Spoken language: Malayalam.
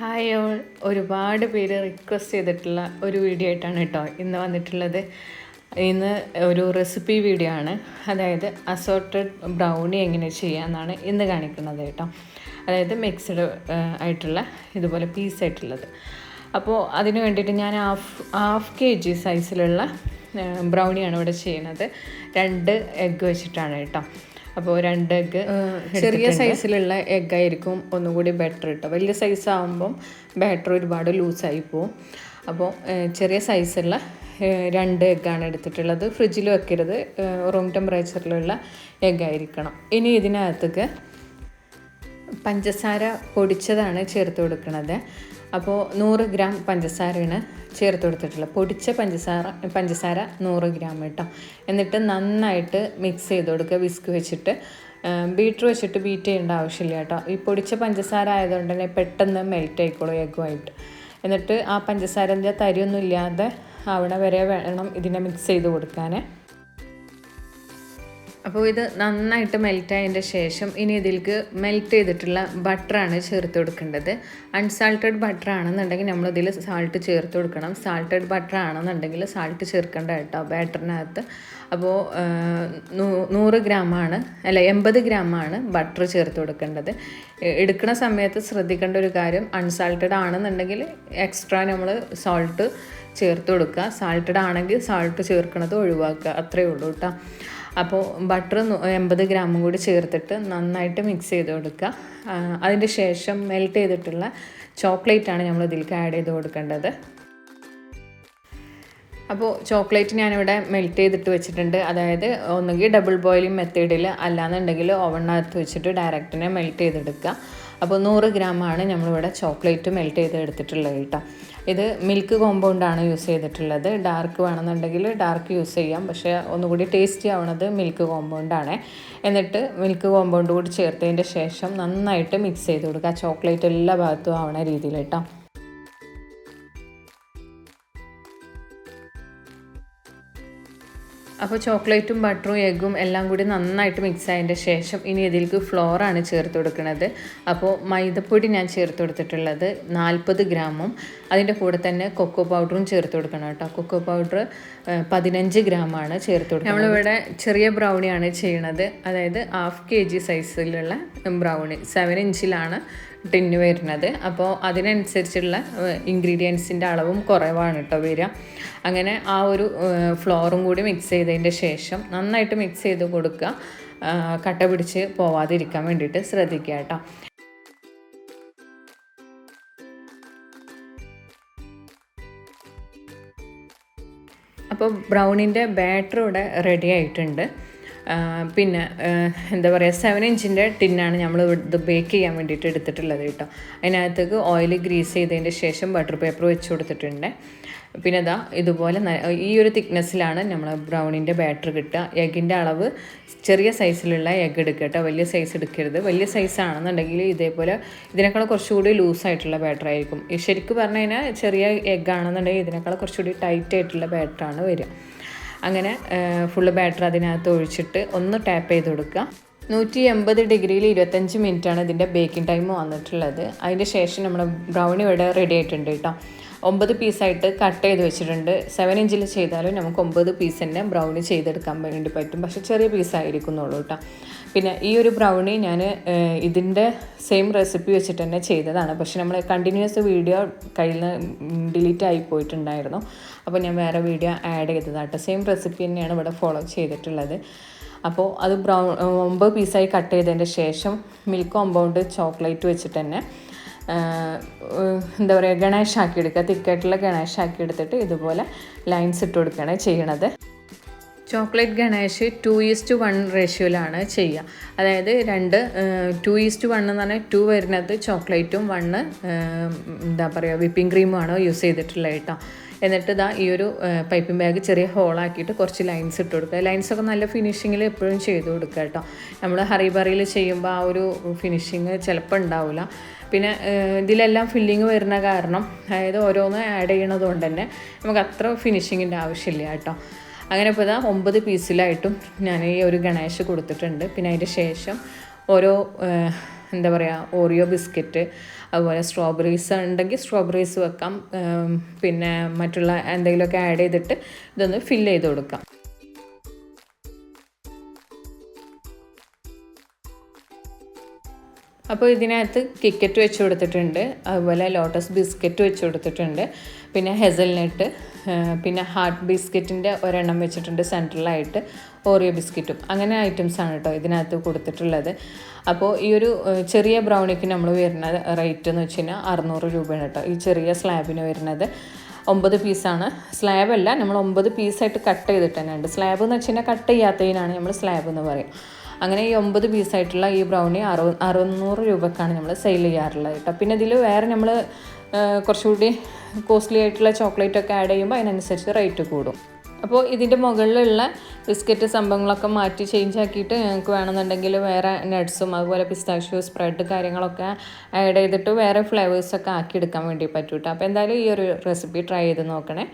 ഹായ് ഓൾ ഒരുപാട് പേര് റിക്വസ്റ്റ് ചെയ്തിട്ടുള്ള ഒരു വീഡിയോ ആയിട്ടാണ് കേട്ടോ ഇന്ന് വന്നിട്ടുള്ളത്. ഇന്ന് ഒരു റെസിപ്പി വീഡിയോ ആണ്. അതായത് അസോർട്ടഡ് ബ്രൗണി എങ്ങനെ ചെയ്യാമെന്നാണ് ഇന്ന് കാണിക്കുന്നത് കേട്ടോ അതായത് മിക്സഡ് ആയിട്ടുള്ള ഇതുപോലെ പീസ് ആയിട്ടുള്ളത്. അപ്പോൾ അതിന് വേണ്ടിയിട്ട് ഞാൻ ഹാഫ് ഹാഫ് കെ ജി സൈസിലുള്ള ബ്രൗണിയാണ് ഇവിടെ ചെയ്യുന്നത്. രണ്ട് എഗ്ഗ് വെച്ചിട്ടാണ് കേട്ടോ അപ്പോൾ രണ്ട് എഗ്ഗ് ചെറിയ സൈസിലുള്ള എഗ്ഗ് ആയിരിക്കും ഒന്നുകൂടി ബെറ്റർ കേട്ടോ വലിയ സൈസ് ആകുമ്പം ബാറ്റർ ഒരുപാട് ലൂസായി പോവും. അപ്പോൾ ചെറിയ സൈസുള്ള രണ്ട് എഗ്ഗാണ് എടുത്തിട്ടുള്ളത്. ഫ്രിഡ്ജിൽ വെക്കരുത്. റൂം ടെമ്പറേച്ചറിലുള്ള എഗ്ഗ് ആയിരിക്കണം. ഇനി ഇതിനകത്തേക്ക് പഞ്ചസാര പൊടിച്ചതാണ് ചേർത്ത് കൊടുക്കുന്നത് അപ്പോൾ നൂറ് ഗ്രാം പഞ്ചസാരയാണ് ചേർത്ത് കൊടുത്തിട്ടുള്ളത്. പൊടിച്ച പഞ്ചസാര പഞ്ചസാര നൂറ് ഗ്രാം കേട്ടോ. എന്നിട്ട് നന്നായിട്ട് മിക്സ് ചെയ്ത് കൊടുക്കുക. വിസ്ക് വെച്ചിട്ട്. ബീറ്റർ വെച്ചിട്ട് ബീറ്റ് ചെയ്യേണ്ട ആവശ്യമില്ല കേട്ടോ. ഈ പൊടിച്ച പഞ്ചസാര ആയതുകൊണ്ട് തന്നെ പെട്ടെന്ന് മെൽറ്റ് ആയിക്കോളും എഗ്ഗുമായിട്ട് എന്നിട്ട് ആ പഞ്ചസാരന്റെ തരിയൊന്നും ഇല്ലാതെ ആവണ വരെ വേണം ഇതിനെ മിക്സ് ചെയ്ത് കൊടുക്കാൻ അപ്പോൾ ഇത് നന്നായിട്ട് മെൽറ്റ് ആയതിന്റെ ശേഷം ഇനി ഇതിലേക്ക് മെൽറ്റ് ചെയ്തിട്ടുള്ള ബട്ടറാണ് ചേർത്ത് കൊടുക്കേണ്ടത്. അൺസാൾട്ടഡ് ബട്ടർ ആണെന്നുണ്ടെങ്കിൽ നമ്മൾ ഇതിൽ സാൾട്ട് ചേർത്ത് കൊടുക്കണം. സാൾട്ടഡ് ബട്ടർ ആണെന്നുണ്ടെങ്കിൽ സാൾട്ട് ചേർക്കേണ്ട കേട്ടോ ബാറ്ററിനകത്ത് അപ്പോൾ നൂറ് ഗ്രാമാണ് അല്ല എൺപത് ഗ്രാമാണ് ബട്ടർ ചേർത്ത് കൊടുക്കേണ്ടത്. എടുക്കുന്ന സമയത്ത് ശ്രദ്ധിക്കേണ്ട ഒരു കാര്യം അൺസാൾട്ടഡ് ആണെന്നുണ്ടെങ്കിൽ എക്സ്ട്രാ നമ്മൾ സോൾട്ട് ചേർത്ത് കൊടുക്കുക. സാൾട്ടഡ് ആണെങ്കിൽ സാൾട്ട് ചേർക്കുന്നത് ഒഴിവാക്കുക. അത്രയേ ഉള്ളൂ കേട്ടോ. അപ്പോൾ ബട്ടർ എൺപത് ഗ്രാമും കൂടി ചേർത്തിട്ട് നന്നായിട്ട് മിക്സ് ചെയ്ത് കൊടുക്കുക. അതിന്റെ ശേഷം മെൽറ്റ് ചെയ്തിട്ടുള്ള ചോക്ലേറ്റ് ആണ് നമ്മൾ ഇതിലേക്ക് ആഡ് ചെയ്ത് കൊടുക്കേണ്ടത്. അപ്പോൾ ചോക്ലേറ്റ് ഞാനിവിടെ മെൽറ്റ് ചെയ്തിട്ട് വെച്ചിട്ടുണ്ട്. അതായത് ഒന്നുകിൽ ഡബിൾ ബോയിലിംഗ് മെത്തേഡിൽ അല്ലാന്നുണ്ടെങ്കിൽ ഓവണിനകത്ത് വെച്ചിട്ട് ഡയറക്റ്റിനെ മെൽറ്റ് ചെയ്തെടുക്കുക. അപ്പോൾ നൂറ് ഗ്രാമാണ് നമ്മളിവിടെ ചോക്ലേറ്റ് മെൽറ്റ് ചെയ്ത് എടുത്തിട്ടുള്ളത് കേട്ടോ. ഇത് മിൽക്ക് കോമ്പൗണ്ടാണ് യൂസ് ചെയ്തിട്ടുള്ളത്. ഡാർക്ക് വേണമെന്നുണ്ടെങ്കിൽ ഡാർക്ക് യൂസ് ചെയ്യാം. പക്ഷേ ഒന്നുകൂടി ടേസ്റ്റി ആവണത് മിൽക്ക് കോമ്പൗണ്ടാണ് എന്നിട്ട് മിൽക്ക് കോമ്പൗണ്ട് കൂടി ചേർത്തതിന്റെ ശേഷം നന്നായിട്ട് മിക്സ് ചെയ്ത് കൊടുക്കുക. ചോക്ലേറ്റ് എല്ലാ ഭാഗത്തും ആവണ രീതിയിൽ കേട്ടോ അപ്പോൾ ചോക്ലേറ്റും ബട്ടറും എഗ്ഗും എല്ലാം കൂടി നന്നായിട്ട് മിക്സ് ആയതിന്റെ ശേഷം ഇനി ഇതിലേക്ക് ഫ്ലോറാണ് ചേർത്ത് കൊടുക്കുന്നത് അപ്പോൾ മൈദപ്പൊടി ഞാൻ ചേർത്ത് കൊടുത്തിട്ടുള്ളത് നാൽപ്പത് ഗ്രാമും അതിന്റെ കൂടെ തന്നെ കൊക്കോ പൗഡറും ചേർത്ത് കൊടുക്കണം കേട്ടോ. കൊക്കോ പൗഡർ പതിനഞ്ച് ഗ്രാമാണ് ചേർത്ത് കൊടുക്കുന്നത് നമ്മളിവിടെ ചെറിയ ബ്രൗണിയാണ് ചെയ്യണത്. അതായത് ഹാഫ് കെ ജി സൈസിലുള്ള ബ്രൗണി സെവൻ ഇഞ്ചിലാണ് ടിന്ന് വരുന്നത്. അപ്പോൾ അതിനനുസരിച്ചുള്ള ഇൻഗ്രീഡിയൻസിന്റെ അളവും കുറവാണ് കേട്ടോ വരിക. അങ്ങനെ ആ ഒരു ഫ്ലോറും കൂടി മിക്സ് ചെയ്തതിന്റെ ശേഷം നന്നായിട്ട് മിക്സ് ചെയ്ത് കൊടുക്കുക കട്ട പിടിച്ച് പോവാതിരിക്കാൻ വേണ്ടിയിട്ട് ശ്രദ്ധിക്കുക കേട്ടോ അപ്പോൾ ബ്രൗണിന്റെ ബാറ്റർ ഇവിടെ റെഡി ആയിട്ടുണ്ട്. പിന്നെ എന്താ പറയുക സെവൻ ഇഞ്ചിന്റെ ടിന്നാണ് നമ്മൾ ഇത് ബേക്ക് ചെയ്യാൻ വേണ്ടിയിട്ട് എടുത്തിട്ടുള്ളത് കേട്ടോ. അതിനകത്തേക്ക് ഓയിൽ ഗ്രീസ് ചെയ്തതിന്റെ ശേഷം ബട്ടർ പേപ്പർ വെച്ച് കൊടുത്തിട്ടുണ്ട്. പിന്നെ ഇതാ ഇതുപോലെ ഈ ഒരു തിക്നെസ്സിലാണ് നമ്മൾ ബ്രൗണിന്റെ ബാറ്റർ കിട്ടുക. എഗിന്റെ അളവ് ചെറിയ സൈസിലുള്ള എഗ് എടുക്കുക കേട്ടോ. വലിയ സൈസ് എടുക്കരുത്. വലിയ സൈസ് ആണെന്നുണ്ടെങ്കിൽ ഇതേപോലെ ഇതിനേക്കാൾ കുറച്ചുകൂടി ലൂസായിട്ടുള്ള ബാറ്റർ ആയിരിക്കും. ശരിക്കും പറഞ്ഞു കഴിഞ്ഞാൽ ചെറിയ എഗ് ആണെന്നുണ്ടെങ്കിൽ ഇതിനേക്കാൾ കുറച്ചുകൂടി ടൈറ്റ് ആയിട്ടുള്ള ബാറ്ററാണ് വരിക. അങ്ങനെ ഫുള്ള് ബാറ്റർ അതിനകത്ത് ഒഴിച്ചിട്ട് ഒന്ന് ടാപ്പ് ചെയ്ത് കൊടുക്കുക. നൂറ്റി എൺപത് ഡിഗ്രിയിൽ ഇരുപത്തഞ്ച് മിനിറ്റാണ് ഇതിന്റെ ബേക്കിംഗ് ടൈം വന്നിട്ടുള്ളത്. അതിന്റെ ശേഷം നമ്മൾ ബ്രൗണി ഇവിടെ റെഡി ആയിട്ടുണ്ട് കേട്ടോ. ഒമ്പത് പീസായിട്ട് കട്ട് ചെയ്ത് വെച്ചിട്ടുണ്ട്. സെവൻ ഇഞ്ചിൽ ചെയ്താലും നമുക്ക് ഒമ്പത് പീസ് തന്നെ ബ്രൗണി ചെയ്തെടുക്കാൻ വേണ്ടി പറ്റും. പക്ഷേ ചെറിയ പീസായിരിക്കുന്നുള്ളൂ കേട്ടോ. പിന്നെ ഈ ഒരു ബ്രൗണി ഞാൻ ഇതിന്റെ സെയിം റെസിപ്പി വെച്ചിട്ട് തന്നെ ചെയ്തതാണ്. പക്ഷേ നമ്മൾ കണ്ടിന്യൂസ് വീഡിയോ കയ്യിൽ നിന്ന് ഡിലീറ്റ് ആയി പോയിട്ടുണ്ടായിരുന്നു. അപ്പോൾ ഞാൻ വേറെ വീഡിയോ ആഡ് ചെയ്തതാട്ടോ സെയിം റെസിപ്പി തന്നെയാണ് ഇവിടെ ഫോളോ ചെയ്തിട്ടുള്ളത്. അപ്പോൾ അത് ബ്രൗൺ ഒമ്പത് പീസായി കട്ട് ചെയ്തതിന്റെ ശേഷം മിൽക്ക് കോമ്പൗണ്ട് ചോക്ലേറ്റ് വെച്ചിട്ട് തന്നെ എന്താ പറയുക ഗണേഷ് ആക്കി എടുക്കുക തിക്കായിട്ടുള്ള ഗണേഷ് ആക്കി എടുത്തിട്ട് ഇതുപോലെ ലൈൻസ് ഇട്ട് കൊടുക്കുകയാണ് ചെയ്യണത്. Chocolate ganache two is to one റേഷ്യോയിലാണ് ചെയ്യുക. അതായത് രണ്ട് ടു ഈസ്റ്റ് വൺ എന്ന് പറഞ്ഞാൽ ടു വരുന്നത് ചോക്ലേറ്റും വണ്ണ് എന്താ പറയുക വിപ്പിംഗ് ക്രീമുമാണ് യൂസ് ചെയ്തിട്ടുള്ളത് കേട്ടോ എന്നിട്ട് ഇതാ ഈ ഒരു പൈപ്പിംഗ് ബാഗ് ചെറിയ ഹോളാക്കിയിട്ട് കുറച്ച് ലൈൻസ് ഇട്ട് കൊടുക്കുക. ലൈൻസൊക്കെ നല്ല ഫിനിഷിങ്ങിൽ എപ്പോഴും ചെയ്ത് കൊടുക്കുക കേട്ടോ. നമ്മൾ ഹറിബറിയിൽ ചെയ്യുമ്പോൾ ആ ഒരു ഫിനിഷിങ് ചിലപ്പോൾ ഉണ്ടാവില്ല പിന്നെ ഇതിലെല്ലാം ഫില്ലിങ് വരുന്ന കാരണം അതായത് ഓരോന്ന് ആഡ് ചെയ്യണത് കൊണ്ട് തന്നെ നമുക്ക് അത്ര ഫിനിഷിങ്ങിന്റെ ആവശ്യമില്ല കേട്ടോ. അങ്ങനെ ഇപ്പോൾ ഇതാ ഒമ്പത് പീസിലായിട്ടും ഞാൻ ഈ ഒരു ഗണേഷ് കൊടുത്തിട്ടുണ്ട്. പിന്നെ അതിന്റെ ശേഷം ഓരോ എന്താ പറയുക ഓറിയോ ബിസ്ക്കറ്റ് അതുപോലെ സ്ട്രോബെറീസ് ഉണ്ടെങ്കിൽ സ്ട്രോബെറീസ് വെക്കാം. പിന്നെ മറ്റുള്ള എന്തെങ്കിലുമൊക്കെ ആഡ് ചെയ്തിട്ട് ഇതൊന്ന് ഫില്ല് ചെയ്ത് കൊടുക്കാം. അപ്പോൾ ഇതിനകത്ത് കിക്കറ്റ് വെച്ച് കൊടുത്തിട്ടുണ്ട്. അതുപോലെ ലോട്ടസ് ബിസ്ക്കറ്റ് വെച്ച് കൊടുത്തിട്ടുണ്ട്. പിന്നെ ഹെസൽനട്ട് പിന്നെ ഹാർട്ട് ബിസ്ക്കറ്റിന്റെ ഒരെണ്ണം വെച്ചിട്ടുണ്ട് സെൻട്രലായിട്ട്. ഓറിയോ ബിസ്ക്കറ്റും അങ്ങനെ ഐറ്റംസാണ് കേട്ടോ ഇതിനകത്ത് കൊടുത്തിട്ടുള്ളത്. അപ്പോൾ ഈ ഒരു ചെറിയ ബ്രൗണിക്ക് നമ്മൾ വരുന്ന റേറ്റ് എന്ന് വെച്ച് കഴിഞ്ഞാൽ അറുന്നൂറ് രൂപയാണ് കേട്ടോ ഈ ചെറിയ സ്ലാബിന് വരുന്നത്. ഒമ്പത് പീസാണ് സ്ലാബ് അല്ല നമ്മൾ ഒമ്പത് പീസായിട്ട് കട്ട് ചെയ്തിട്ട് തന്നെ ഉണ്ട് സ്ലാബ് എന്ന് വെച്ച് കഴിഞ്ഞാൽ കട്ട് ചെയ്യാത്തതിനാണ് നമ്മൾ സ്ലാബ് എന്ന് പറയും. അങ്ങനെ ഈ ഒമ്പത് പീസായിട്ടുള്ള ഈ ബ്രൗണി അറു അറുന്നൂറ് രൂപക്കാണ് നമ്മൾ സെയിൽ ചെയ്യാറുള്ളത് കേട്ടോ. പിന്നെ ഇതിൽ വേറെ നമ്മൾ കുറച്ചുകൂടി കോസ്റ്റ്ലി ആയിട്ടുള്ള ചോക്ലേറ്റ് ഒക്കെ ആഡ് ചെയ്യുമ്പോൾ അതിനനുസരിച്ച് റേറ്റ് കൂടും. അപ്പോൾ ഇതിന്റെ മുകളിലുള്ള ബിസ്ക്കറ്റ് സംഭവങ്ങളൊക്കെ മാറ്റി ചേഞ്ച് ആക്കിയിട്ട് ഞങ്ങൾക്ക് വേണമെന്നുണ്ടെങ്കിൽ വേറെ നട്ട്സും അതുപോലെ പിസ്താഷ്യോ സ്പ്രെഡ് കാര്യങ്ങളൊക്കെ ആഡ് ചെയ്തിട്ട് വേറെ ഫ്ലേവേഴ്സൊക്കെ ആക്കിയെടുക്കാൻ വേണ്ടി പറ്റൂട്ടോ. അപ്പോൾ എന്തായാലും ഈ ഒരു റെസിപ്പി ട്രൈ ചെയ്ത് നോക്കണേ.